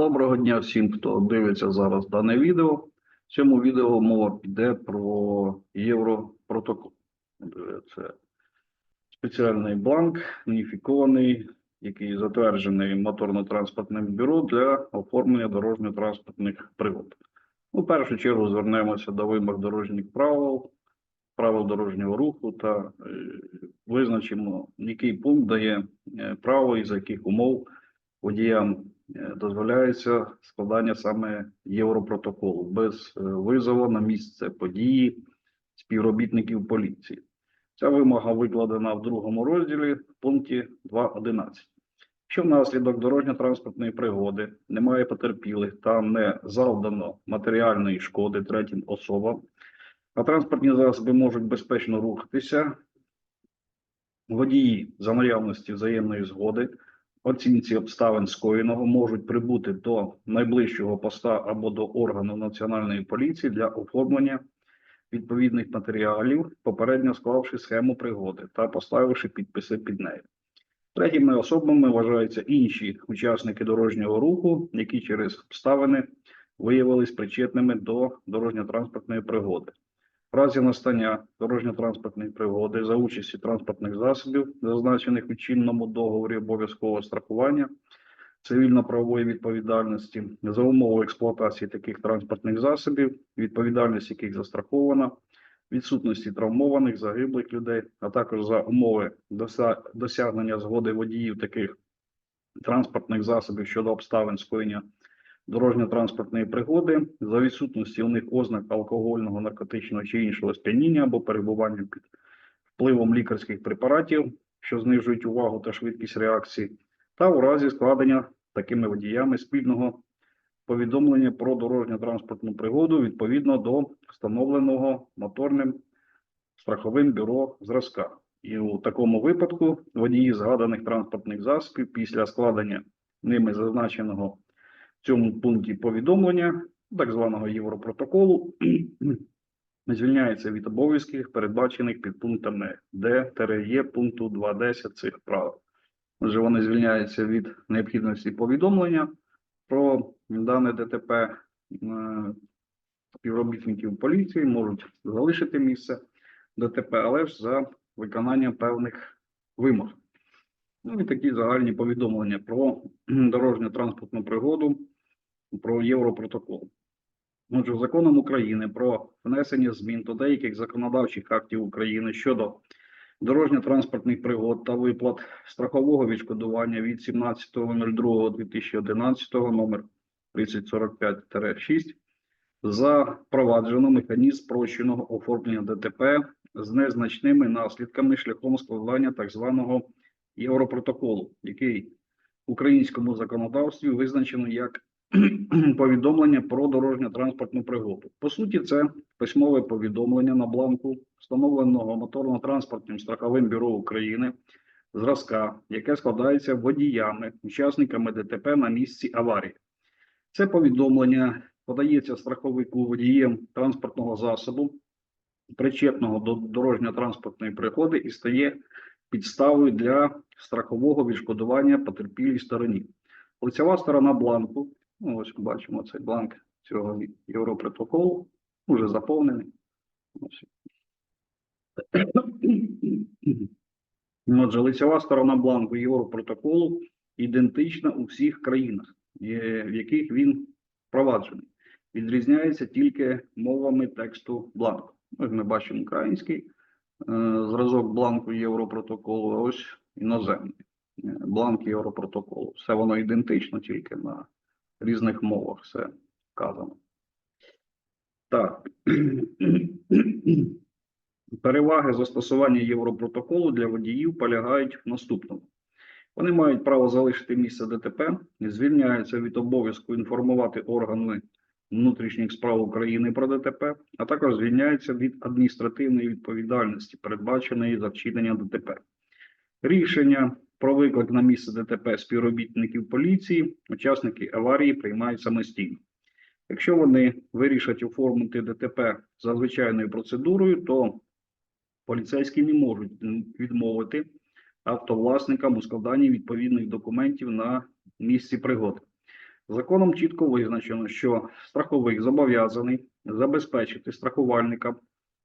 Доброго дня всім, хто дивиться зараз дане відео. В цьому відео мова піде про Європротокол. Це спеціальний бланк, уніфікований, який затверджений моторно-транспортним бюро для оформлення дорожньо-транспортних пригод. У першу чергу звернемося до вимог дорожніх правил, правил дорожнього руху та е, визначимо, який пункт дає е, право і за яких умов водіям дозволяється складання саме Європротоколу без е, визову на місце події співробітників поліції. Ця вимога викладена в другому розділі пункті 2.11. Якщо внаслідок дорожньо-транспортної пригоди немає потерпілих та не завдано матеріальної шкоди третім особам, а транспортні засоби можуть безпечно рухатися, водії за наявності взаємної згоди оцінці обставин скоєного можуть прибути до найближчого поста або до органу національної поліції для оформлення відповідних матеріалів, попередньо склавши схему пригоди та поставивши підписи під нею. Третіми особами вважаються інші учасники дорожнього руху, які через обставини виявились причетними до дорожньо-транспортної пригоди. В разі настання дорожньо-транспортної пригоди за участі транспортних засобів, зазначених у чинному договорі обов'язкового страхування цивільно-правової відповідальності, за умови експлуатації таких транспортних засобів, відповідальність яких застрахована, відсутності травмованих, загиблих людей, а також за умови досягнення згоди водіїв таких транспортних засобів щодо обставин скоєння дорожньо-транспортної пригоди за відсутності у них ознак алкогольного, наркотичного чи іншого сп'яніння або перебування під впливом лікарських препаратів, що знижують увагу та швидкість реакції, та у разі складення такими водіями спільного повідомлення про дорожньо-транспортну пригоду відповідно до встановленого моторним страховим бюро зразка. І у такому випадку водії згаданих транспортних засобів після складення ними зазначеного в цьому пункті повідомлення, так званого Європротоколу, звільняється від обов'язків, передбачених під пунктами Д-Е пункту 2.10 цих правил. Отже, вони звільняються від необхідності повідомлення про дане ДТП. Е, Співробітників поліції можуть залишити місце ДТП, але ж за виконанням певних вимог. Ну і такі загальні повідомлення про дорожньо-транспортну пригоду, про Європротокол. Отже, законом України про внесення змін до деяких законодавчих актів України щодо дорожньо-транспортних пригод та виплат страхового відшкодування від 17.02.2011 номер 3045-6 запроваджено механізм спрощеного оформлення ДТП з незначними наслідками шляхом складання так званого Європротоколу, який в українському законодавстві визначено як повідомлення про дорожньо-транспортну пригоду. По суті, це письмове повідомлення на бланку встановленого моторно-транспортним страховим бюро України зразка, яке складається водіями, учасниками ДТП на місці аварії. Це повідомлення подається страховику водієм транспортного засобу, причетного до дорожньо-транспортної пригоди, і стає підставою для страхового відшкодування потерпілій стороні. Лицева сторона бланку, ну ось бачимо цей бланк цього Європротоколу, вже заповнений. Отже, лицева сторона бланку Європротоколу ідентична у всіх країнах, в яких він впроваджений. Відрізняється тільки мовами тексту бланку. Ось ми бачимо український е, зразок бланку Європротоколу, а ось іноземний е, бланк Європротоколу. Все воно ідентично, тільки на різних мовах все вказано. Так. Переваги застосування Європротоколу для водіїв полягають в наступному. Вони мають право залишити місце ДТП, звільняються від обов'язку інформувати органи внутрішніх справ України про ДТП, а також звільняються від адміністративної відповідальності, передбаченої за вчинення ДТП. Рішення про виклик на місце ДТП співробітників поліції, учасники аварії приймають самостійно. Якщо вони вирішать оформити ДТП за звичайною процедурою, то поліцейські не можуть відмовити автовласникам у складанні відповідних документів на місці пригоди. Законом чітко визначено, що страховик зобов'язаний забезпечити страхувальника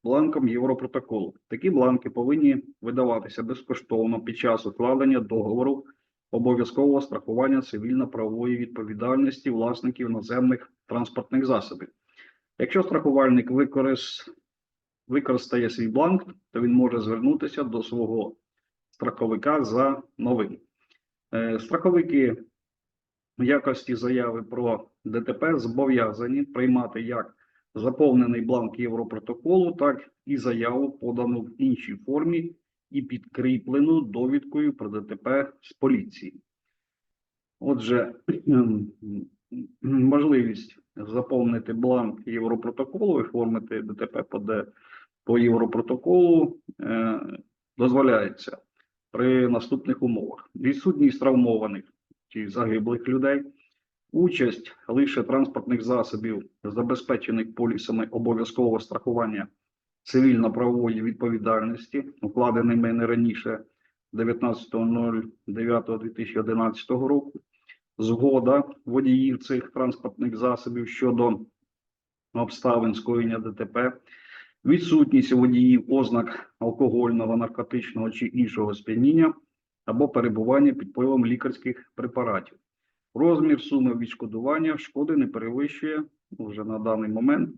бланком Європротоколу. Такі бланки повинні видаватися безкоштовно під час укладення договору обов'язкового страхування цивільно-правової відповідальності власників наземних транспортних засобів. Якщо страхувальник використ... використає свій бланк, то він може звернутися до свого страховика за новим. Е, Страховики в якості заяви про ДТП зобов'язані приймати як заповнений бланк Європротоколу, так і заяву, подану в іншій формі і підкріплену довідкою про ДТП з поліції. Отже, можливість заповнити бланк Європротоколу і оформити ДТП по, по Європротоколу е, дозволяється при наступних умовах: відсутність травмованих чи загиблих людей, участь лише транспортних засобів, забезпечених полісами обов'язкового страхування цивільно-правової відповідальності, укладеними не раніше 19.09.2011 року, згода водіїв цих транспортних засобів щодо обставин скоєння ДТП, відсутність водіїв ознак алкогольного, наркотичного чи іншого сп'яніння або перебування під впливом лікарських препаратів. Розмір суми відшкодування шкоди не перевищує вже на даний момент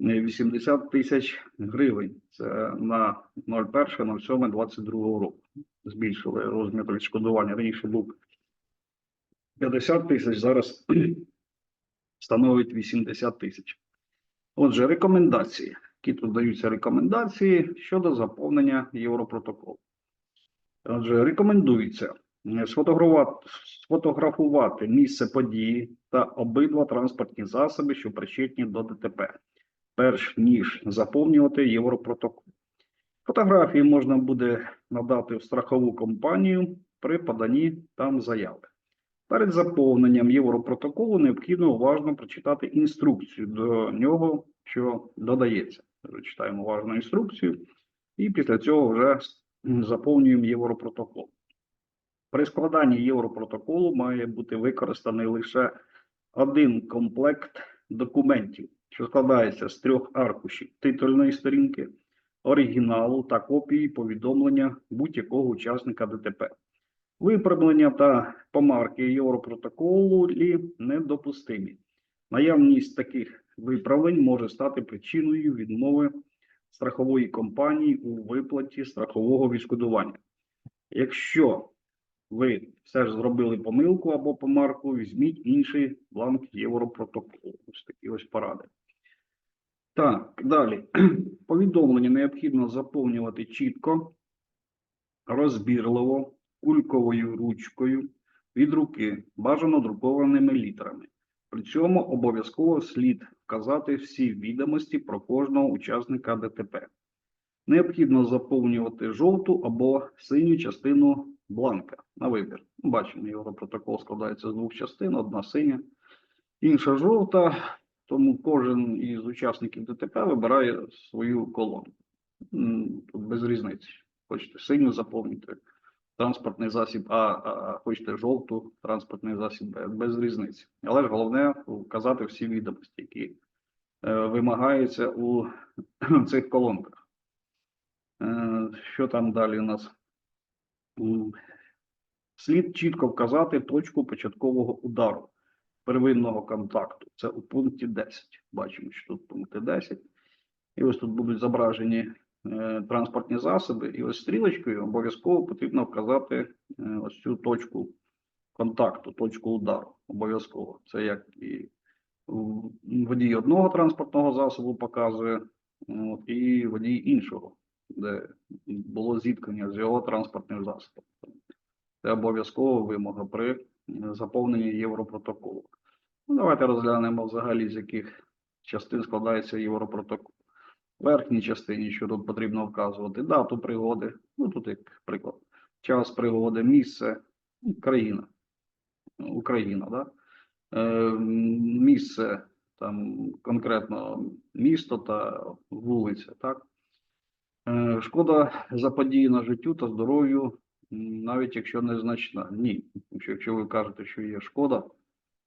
е, 80 тисяч гривень. Це на 01.07.22 року. Збільшили розмір відшкодування. Раніше був 50 тисяч, зараз становить 80 тисяч. Отже, рекомендації. Які тут даються рекомендації щодо заповнення Європротоколу. Отже, рекомендується е, сфотографувати, сфотографувати місце події та обидва транспортні засоби, що причетні до ДТП, перш ніж заповнювати Європротокол. Фотографії можна буде надати в страхову компанію при поданні там заяви. Перед заповненням Європротоколу необхідно уважно прочитати інструкцію до нього, що додається. Читаємо уважно інструкцію, і після цього вже заповнюємо Європротокол. При складанні Європротоколу має бути використаний лише один комплект документів, що складається з трьох аркушів титульної сторінки, оригіналу та копії повідомлення будь-якого учасника ДТП. Виправлення та помарки Європротоколу недопустимі. Наявність таких виправлень може стати причиною відмови страхової компанії у виплаті страхового відшкодування. Якщо ви все ж зробили помилку або помарку, візьміть інший бланк Європротоколу. Ось такі ось поради. Так, далі. Повідомлення необхідно заповнювати чітко, розбірливо, кульковою ручкою від руки, бажано друкованими літерами. При цьому обов'язково слід вказати всі відомості про кожного учасника ДТП. Необхідно заповнювати жовту або синю частину бланка на вибір. Бачимо, Європротокол складається з двох частин: одна синя, інша жовта. Тому кожен із учасників ДТП вибирає свою колону. М, Тут без різниці. Хочете синю заповнити транспортний засіб, а, а хочете жовту транспортний засіб Б, без різниці. Але ж головне вказати всі відомості, які е, вимагаються у цих колонках. Е, що там далі у нас? Слід чітко вказати точку початкового удару первинного контакту. Це у пункті 10. Бачимо, що тут пункти 10. І ось тут будуть зображені е, транспортні засоби, і ось стрілочкою обов'язково потрібно вказати е, ось цю точку контакту, точку удару. Обов'язково. Це як і водій одного транспортного засобу показує, і водій іншого, де було зіткнення з його транспортним засобом. Це обов'язкова вимога при е, заповненні Європротоколу. Ну, давайте розглянемо взагалі, з яких частин складається Європротокол. В верхній частині, що тут потрібно вказувати, дату пригоди, ну тут як приклад, час пригоди, місце, країна, Україна, да? е, місце, там конкретно місто та вулиця, так? Е, шкода заподіяна життю та здоров'ю, навіть якщо незначна. Ні, якщо ви кажете, що є шкода,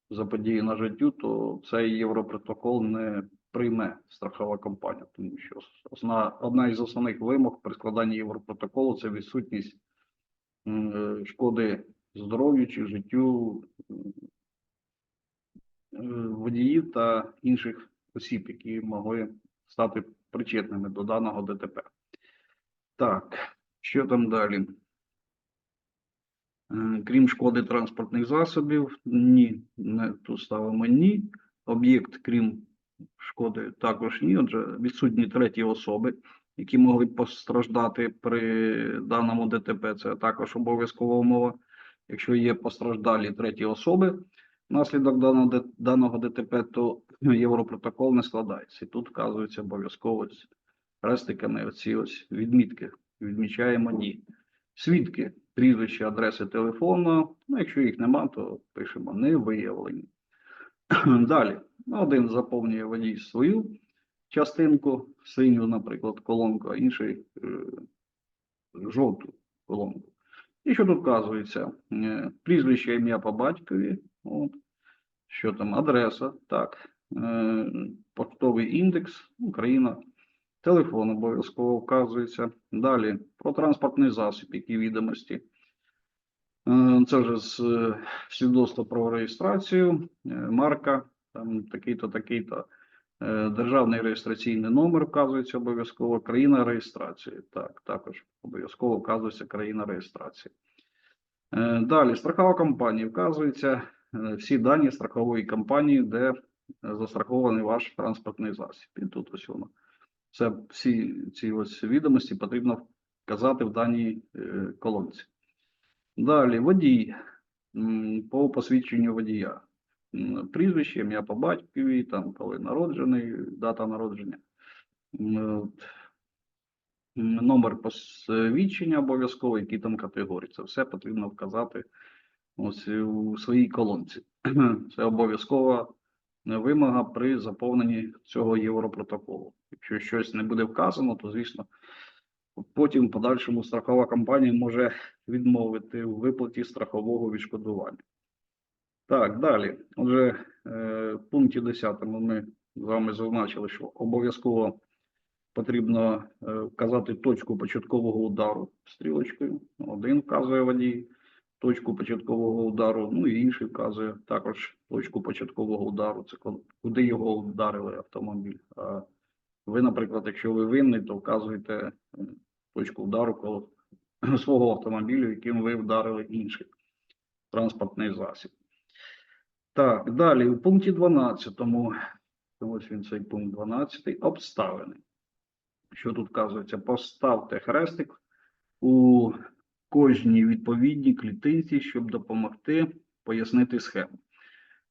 заподіяна життю, то цей європротокол не прийме страхова компанія, тому що основна, одна із основних вимог при складанні європротоколу це відсутність е, шкоди здоров'ю чи життю е, водіїв та інших осіб, які могли стати причетними до даного ДТП. Так, що там далі? Е, Крім шкоди транспортних засобів, ні, не тут ставимо ні. Об'єкт, крім шкоди, також ні. Отже, відсутні треті особи, які могли б постраждати при даному ДТП. Це також обов'язкова умова. Якщо є постраждалі треті особи внаслідок даного, ДТП, то європротокол не складається. І тут вказується обов'язково ось хрестиками оці ось відмітки. Відмічаємо ні. Свідки, прізвище, адреси телефону. Ну, якщо їх нема, то пишемо не виявлені. Далі, один заповнює водій свою частинку, синю, наприклад, колонку, а інший е, жовту колонку. І що тут вказується? Е, Прізвище, ім'я по батькові, от. що там, адреса, так, е, поштовий індекс, Україна, телефон обов'язково вказується. Далі про транспортний засіб, які відомості. Е, Це вже з е, свідоцтва про реєстрацію, е, марка, там такий-то, такий-то. Державний реєстраційний номер вказується обов'язково, країна реєстрації. Так, також обов'язково вказується країна реєстрації. Далі, страхова компанія вказується всі дані страхової компанії, де застрахований ваш транспортний засіб. І тут ось воно. Це всі ці ось відомості потрібно вказати в даній е, колонці. Далі, водій по посвідченню водія. Прізвище, ім'я по батькові, там коли народжений, дата народження. Номер посвідчення обов'язково, які там категорії. Це все потрібно вказати ось у своїй колонці. Це обов'язкова вимога при заповненні цього європротоколу. Якщо щось не буде вказано, то звісно потім в подальшому страхова компанія може відмовити у виплаті страхового відшкодування. Так, далі. Отже, е, в пункті 10 ми з вами зазначили, що обов'язково потрібно е, вказати точку початкового удару стрілочкою. Один вказує водій, точку початкового удару, ну і інший вказує також точку початкового удару. Це куди його вдарили автомобіль. А ви, наприклад, якщо ви винний, то вказуєте е, точку удару коло свого автомобілю, яким ви вдарили інший транспортний засіб. Так, далі у пункті 12, ось він цей пункт 12, обставини. Що тут вказується? Поставте хрестик у кожній відповідній клітинці, щоб допомогти пояснити схему.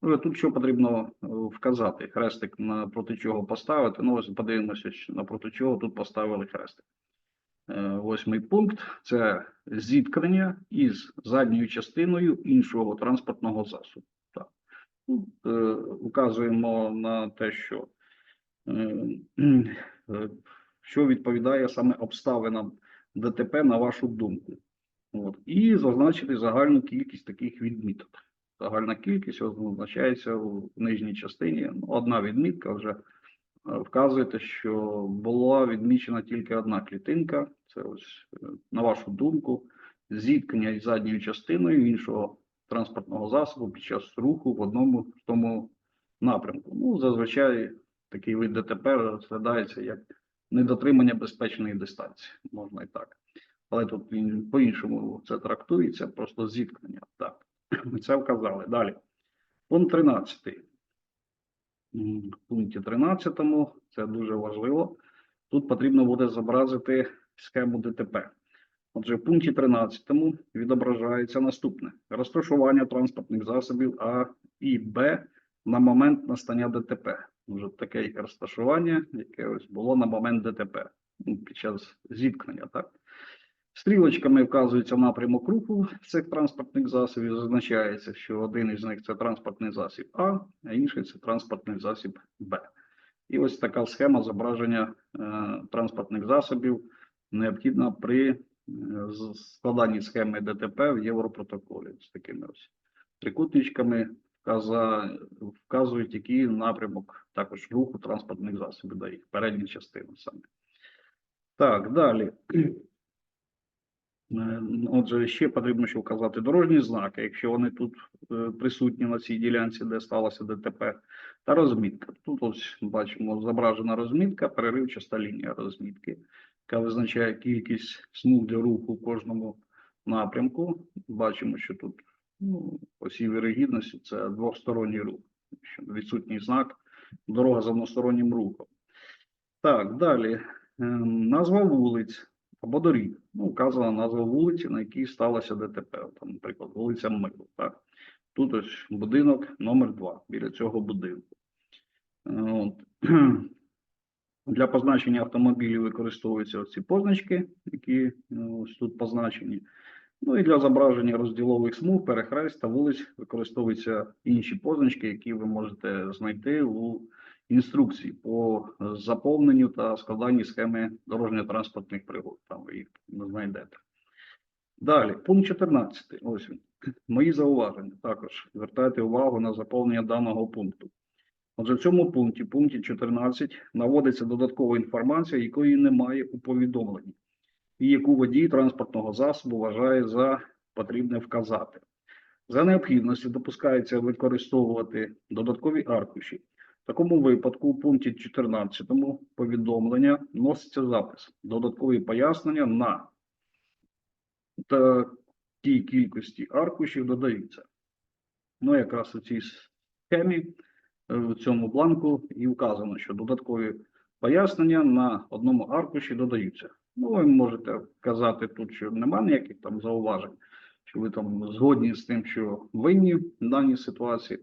Вже тут що потрібно е, вказати? Хрестик напроти чого поставити. Ну, ось подивимося, що напроти чого тут поставили хрестик. Е, Восьмий пункт це зіткнення із задньою частиною іншого транспортного засобу. Так. Тут е, вказуємо на те, що, е, е, що відповідає саме обставинам ДТП на вашу думку. От. І зазначити загальну кількість таких відміток. Загальна кількість означається в нижній частині. Ну, Одна відмітка вже е, вказуєте, що була відмічена тільки одна клітинка. Це ось, е, на вашу думку, зіткнення із задньою частиною іншого транспортного засобу під час руху в одному в тому напрямку. Ну, зазвичай такий вид ДТП розглядається як недотримання безпечної дистанції, можна і так. Але тут по-іншому це трактується, просто зіткнення. Так, ми це вказали. Далі. Пункт 13. В пункті 13 це дуже важливо. Тут потрібно буде зобразити схему ДТП. Отже, в пункті 13 відображається наступне: розташування транспортних засобів А і Б на момент настання ДТП. Вже таке розташування, яке ось було на момент ДТП ну, під час зіткнення. Так? Стрілочками вказується напрямок руху цих транспортних засобів. Зазначається, що один із них це транспортний засіб А, а інший це транспортний засіб Б. І ось така схема зображення е, транспортних засобів необхідна при е, складанні схеми ДТП в Європротоколі з такими ось трикутничками вказують, який напрямок також руху транспортних засобів до їх передня частина саме. Так, далі. Е, Отже, ще потрібно ще вказати дорожні знаки, якщо вони тут е, присутні на цій ділянці, де сталося ДТП, та розмітка. Тут ось бачимо зображена розмітка, переривчаста лінія розмітки, яка визначає кількість смуг для руху в кожному напрямку. Бачимо, що тут ну, осі вірогідності це двосторонній рух, відсутній знак дорога з одностороннім рухом. Так, далі. Ем, Назва вулиць або доріг. Ну, вказана назва вулиці, на якій сталося ДТП. Там, наприклад, вулиця Миру. Так? Тут ось будинок номер 2 біля цього будинку. Е, От. Для позначення автомобілів використовуються ці позначки, які е, ось тут позначені. Ну і для зображення розділових смуг, перехрест та вулиць використовуються інші позначки, які ви можете знайти у інструкції по заповненню та складанні схеми дорожньо-транспортних пригод. Там ви їх не знайдете. Далі, пункт 14. Ось він. Мої зауваження. Також звертайте увагу на заповнення даного пункту. Отже, в цьому пункті, пункті 14, наводиться додаткова інформація, якої немає у повідомленні, і яку водій транспортного засобу вважає за потрібне вказати. За необхідності допускається використовувати додаткові аркуші. Такому випадку у пункті 14 повідомлення вноситься запис, додаткові пояснення на тій кількості аркушів додаються. Ну, якраз у цій схемі, е, в цьому бланку і вказано, що додаткові пояснення на одному аркуші додаються. Ну, ви можете казати тут, що немає ніяких там зауважень, що ви там згодні з тим, що винні в даній ситуації.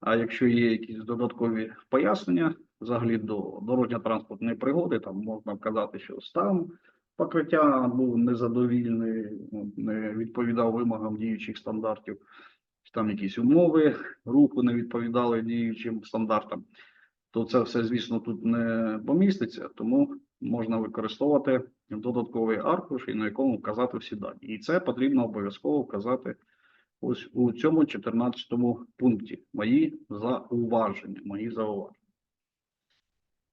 А якщо є якісь додаткові пояснення взагалі до дорожньо-транспортної пригоди, там можна вказати, що стан покриття був незадовільний, ну, не відповідав вимогам діючих стандартів, там якісь умови руху не відповідали діючим стандартам, то це все, звісно, тут не поміститься, тому можна використовувати додатковий аркуш, і на якому вказати всі дані. І це потрібно обов'язково вказати ось у цьому 14 пункті. Мої зауваження, мої зауваження.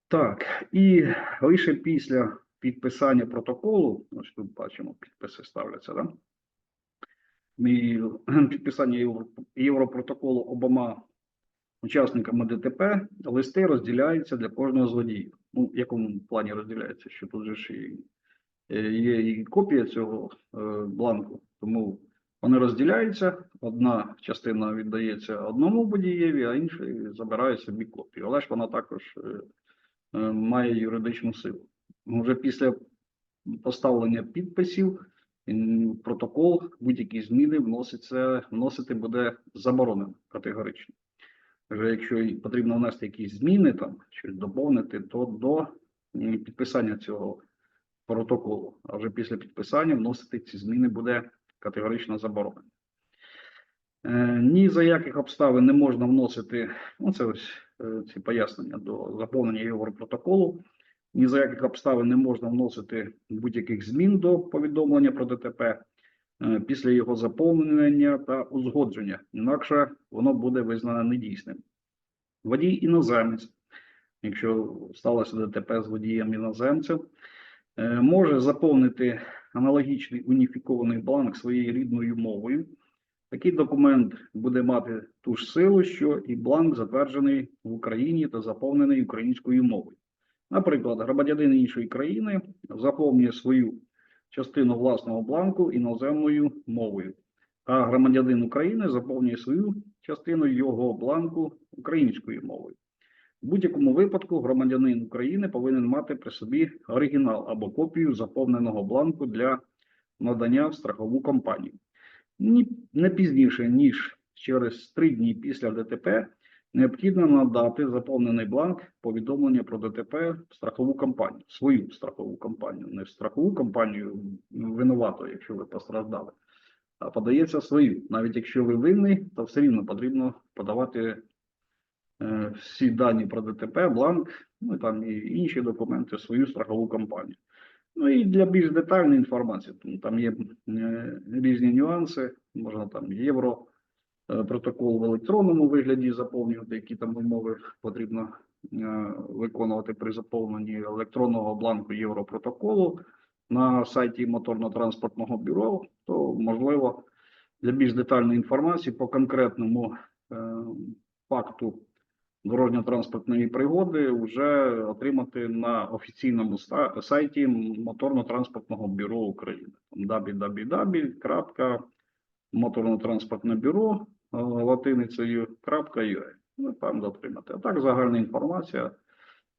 Так, і лише після підписання протоколу, ось тут бачимо, підписи ставляться, да? І підписання Євро- Європротоколу обома учасниками ДТП листи розділяються для кожного з водіїв. Ну, в якому плані розділяється? Що тут же ж і, е, є і копія цього е, бланку, тому вони розділяються. Одна частина віддається одному водієві, а інший забирає собі копію. Але ж вона також е, е, має юридичну силу. Вже після поставлення підписів протокол будь-які зміни вноситься, вносити буде заборонено категорично. Вже якщо потрібно внести якісь зміни, там щось доповнити, то до підписання цього протоколу. А вже після підписання вносити ці зміни буде категорично заборонено. Е, Ні за яких обставин не можна вносити, ну це ось е, ці пояснення до заповнення Європротоколу. Ні за яких обставин не можна вносити будь-яких змін до повідомлення про ДТП е, після його заповнення та узгодження, інакше воно буде визнане недійсним. Водій іноземець, якщо сталося ДТП з водієм іноземцем, е, може заповнити аналогічний уніфікований бланк своєю рідною мовою. Такий документ буде мати ту ж силу, що і бланк, затверджений в Україні та заповнений українською мовою. Наприклад, громадянин іншої країни заповнює свою частину власного бланку іноземною мовою, а громадянин України заповнює свою частину його бланку українською мовою. В будь-якому випадку громадянин України повинен мати при собі оригінал або копію заповненого бланку для надання в страхову компанію. Ні, не пізніше, ніж через три дні після ДТП необхідно надати заповнений бланк повідомлення про ДТП в страхову компанію, свою страхову компанію, не в страхову компанію винувато, якщо ви постраждали, а подається свою. Навіть якщо ви винний, то все рівно потрібно подавати всі дані про ДТП, бланк, ну там і інші документи, свою страхову компанію. Ну і для більш детальної інформації, тому там є е, різні нюанси, можна там євро е, протокол в електронному вигляді заповнювати, які там умови потрібно е, виконувати при заповненні електронного бланку Європротоколу на сайті моторно-транспортного бюро, то можливо для більш детальної інформації по конкретному е, факту дорожньо-транспортної пригоди вже отримати на офіційному сайті моторно-транспортного бюро України. Www.моторно-транспортне бюро е, латиницею. Ну, там дотримати. А так загальна інформація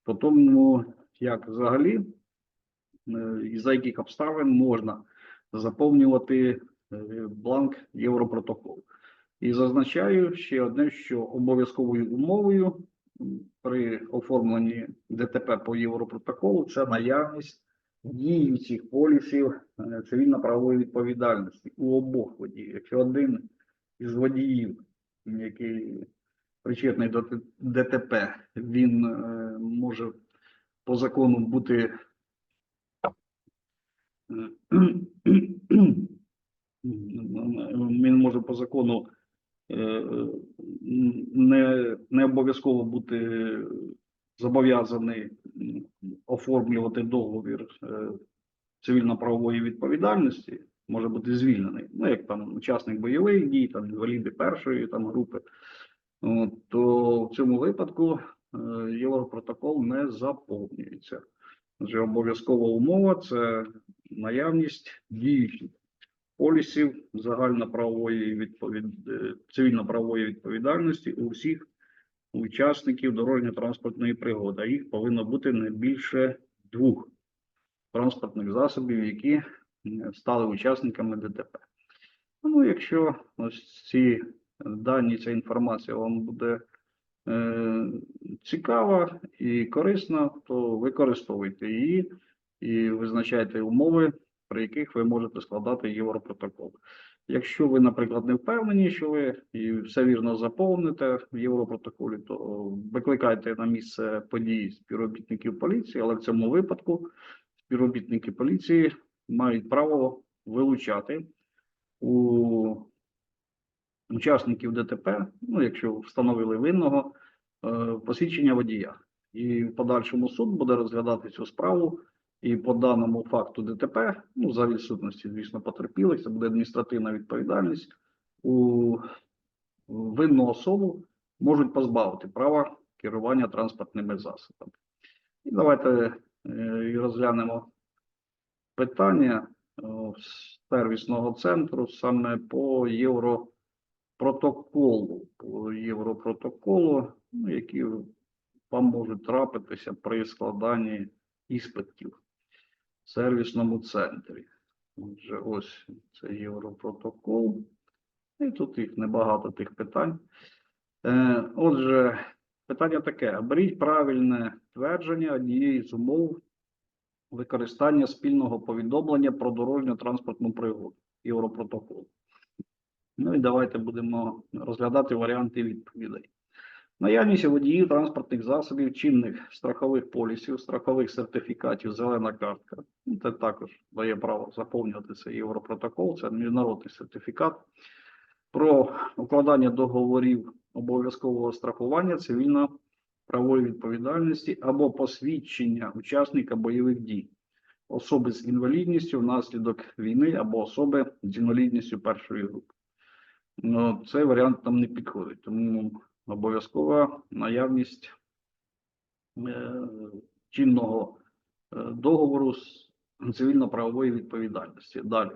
по тому, як взагалі е, і за яких обставин можна заповнювати е, бланк Європротоколу. І зазначаю ще одне, що обов'язковою умовою при оформленні ДТП по Європротоколу це наявність діючих полісів е, цивільно-правової відповідальності у обох водіїв. Якщо один із водіїв, який причетний до ДТП, він е, може по закону бути е, він може по закону е, не, не обов'язково бути зобов'язаний оформлювати договір е, цивільно-правової відповідальності, може бути звільнений. Ну, як там учасник бойових дій, там інваліди першої там групи. То в цьому випадку е, Європротокол не заповнюється. Отже, обов'язкова умова це наявність діючих полісів загальноправової відповід... е, цивільно-правової відповідальності у всіх учасників дорожньо-транспортної пригоди. А Їх повинно бути не більше двох транспортних засобів, які е, стали учасниками ДТП. Ну, якщо ось ці дані, ця інформація вам буде е, цікава і корисна, то використовуйте її і визначайте умови, при яких ви можете складати Європротокол. Якщо ви, наприклад, не впевнені, що ви і все вірно заповните в Європротоколі, то викликайте на місце події співробітників поліції, але в цьому випадку співробітники поліції мають право вилучати у учасників ДТП, ну, якщо встановили винного, е, посвідчення водія. І в подальшому суд буде розглядати цю справу. І по даному факту ДТП, ну, за відсутності, звісно, потерпілих, це буде адміністративна відповідальність. У винну особу можуть позбавити права керування транспортними засобами. І давайте е, і розглянемо питання о, сервісного центру саме по європротоколу, по європротоколу, ну, які вам можуть трапитися при складанні іспитів сервісному центрі. Отже, ось це Європротокол. І тут їх небагато тих питань. Е, отже, питання таке: оберіть правильне твердження однієї з умов використання спільного повідомлення про дорожньо-транспортну пригоду Європротоколу. Ну і давайте будемо розглядати варіанти відповідей. Наявність водіїв транспортних засобів, чинних страхових полісів, страхових сертифікатів, зелена картка. Ну, Це також дає право заповнювати цей Європротокол, це міжнародний сертифікат про укладання договорів обов'язкового страхування цивільно-правової відповідальності або посвідчення учасника бойових дій, особи з інвалідністю внаслідок війни або особи з інвалідністю першої групи. Ну, цей варіант нам не підходить, тому обов'язкова наявність е, чинного е, договору з цивільно-правової відповідальності. Далі.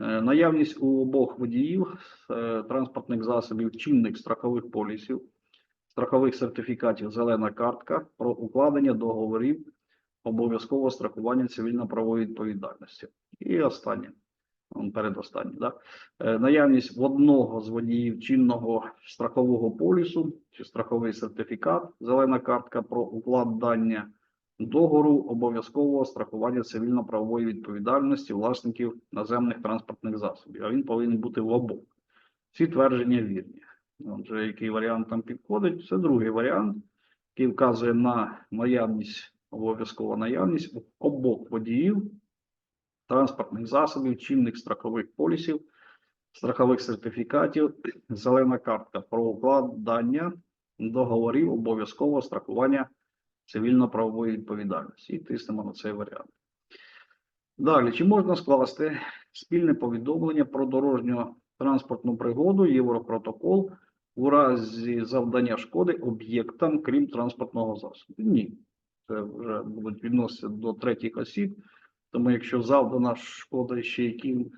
Е, Наявність у обох водіїв транспортних засобів чинних страхових полісів, страхових сертифікатів зелена картка про укладення договорів обов'язкового страхування цивільно-правової відповідальності. І останнє, он да? Е, наявність в одного з водіїв чинного страхового полісу чи страховий сертифікат, зелена картка про укладання договору обов'язкового страхування цивільно-правової відповідальності власників наземних транспортних засобів. А він повинен бути в обох. Ці твердження вірні. Отже, який варіант там підходить? Це другий варіант, який вказує на наявність, обов'язково наявність обох водіїв транспортних засобів, чинних страхових полісів, страхових сертифікатів, зелена картка про укладання договорів обов'язкового страхування цивільно-правової відповідальності. І тиснемо на цей варіант. Далі, чи можна скласти спільне повідомлення про дорожню транспортну пригоду, Європротокол у разі завдання шкоди об'єктам, крім транспортного засобу? Ні. Це вже будуть відноситися до третіх осіб. Тому якщо завдана шкода ще яким,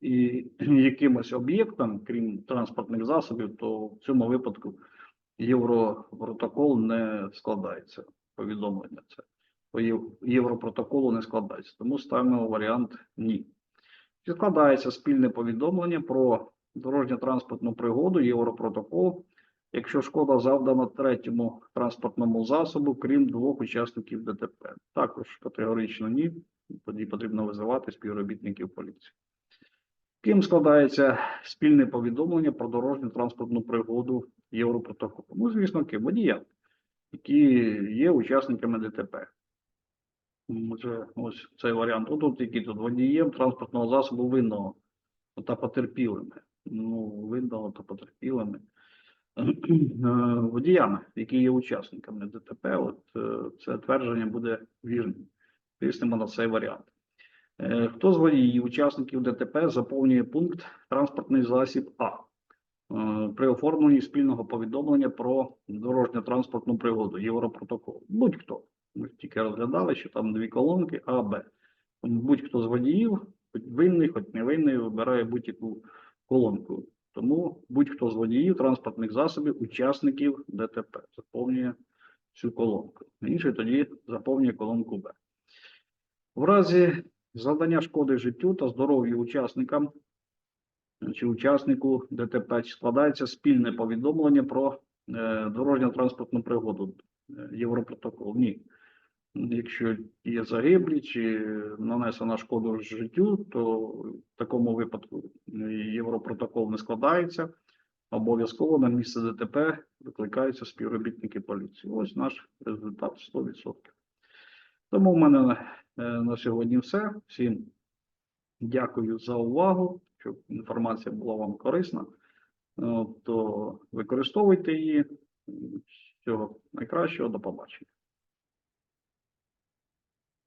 і якимось об'єктам, крім транспортних засобів, то в цьому випадку Європротокол не складається. Повідомлення це по Європротоколу не складається. Тому ставимо варіант ні. Складається спільне повідомлення про дорожньо-транспортну пригоду, Європротокол, якщо шкода завдана третьому транспортному засобу, крім двох учасників ДТП. Також категорично ні. Тоді потрібно визивати співробітників поліції. Ким складається спільне повідомлення про дорожню транспортну пригоду Європротоколу? Ну, звісно, ким? Водіям, які є учасниками ДТП. Може, ось цей варіант. От тут які тут водієм транспортного засобу винного та потерпілими. Ну, винного та потерпілими. Е, Водіями, які є учасниками ДТП, от е, це твердження буде вірним. Тиснемо на цей варіант. Е, Хто з водіїв, учасників ДТП заповнює пункт транспортний засіб А е, при оформленні спільного повідомлення про дорожньо-транспортну пригоду Європротокол? Будь-хто. Ми тільки розглядали, що там дві колонки А, Б. Будь-хто з водіїв, хоч винний, хоч не винний, вибирає будь-яку колонку. Тому будь-хто з водіїв транспортних засобів, учасників ДТП заповнює цю колонку. Інший тоді заповнює колонку Б. В разі завдання шкоди життю та здоров'ю учасникам чи учаснику ДТП складається спільне повідомлення про е, дорожньо-транспортну пригоду е, Європротокол. Ні. Якщо є загиблі чи нанесена шкоду життю, то в такому випадку е, Європротокол не складається. Обов'язково на місце ДТП викликаються співробітники поліції. Ось наш результат 100%. Тому в мене е, на сьогодні все. Всім дякую за увагу, щоб інформація була вам корисна. Е, То використовуйте її. Всього найкращого, до побачення.